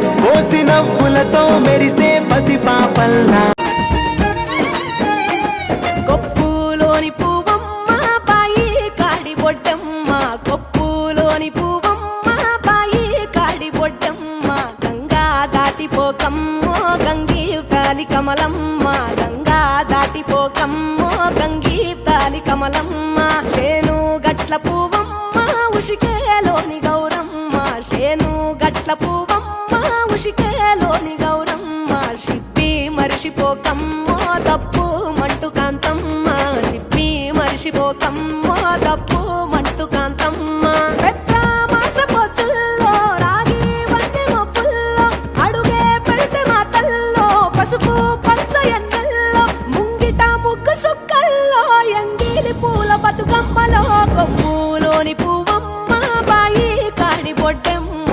పిల్ల పోసి నవ్వులతో మెరిసే పాపల్లా. కొప్పులోని పువ్వమ్మ బాయి కాడి బొడ్డమ్మ. కొప్పులోని పువ్వమ్మ బాయి కాడి బొడ్డమ్మ. గంగా దాటిపోకమ్మో గంగీ తాలి కమలమ్మ. గంగా దాటిపోకమ్మో గంగీ తాలి కమలమ్మ. చేను గట్ల పువ్వమ్మ ఉషికేలోని గౌరమ్మ. చేను గట్ల పువ్వమ్మ ఉషికేలోని గౌరమ్మ షిప్పి మరిషిపోకమ్మో తప్పు మంటు కాంతమ్మ షిప్పి మరిషిపోకమ్మో తప్పు మంటు కాంతమ్మ. మాస పొత్తుల్లో రాగి వంటి మొప్పుల్లో అడుగే పెడితే మా తల్లో పసుపు పచ్చ ఎన్నెల్లో ముంగిట ముగ్గు సుక్కల్లో ఎంగిలి పూల బతుకమ్మలో కొమ్ములోని పువ్వమ్మ బాయి కాడి బొడ్డెమ్మ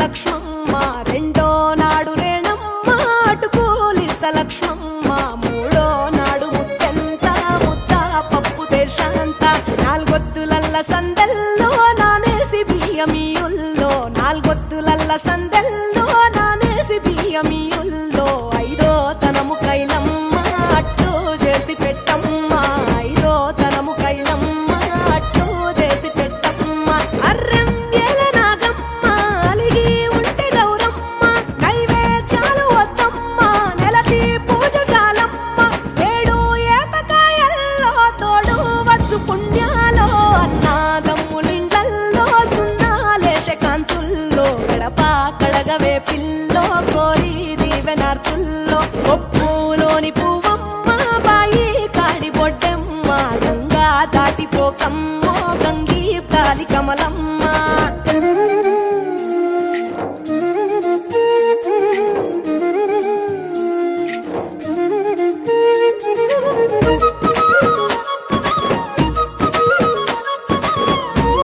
లక్ష్మమ్మ రెండో నాడు రేణమ్మ అటుకూలిస్త లక్ష్మమ్మ మూడో నాడు ముత్తెంత ముద్ద పప్పు దేశంత. నాలుగొత్తులల్ల సందెల్లో నానేసి బియ్యమియుల్లో నాలుగొత్తులల్ల సందెల్లో నానేసి బియ్యమియుల్లో. చిల్లో కోరి దీవెనార్థుల్లో ఒప్పులోని పువ్వమ్మ బాయి కాడి బొడ్డెమ్మ గంగా దాటిపోకమ్మ గంగీ కాలి కమలమ్మ.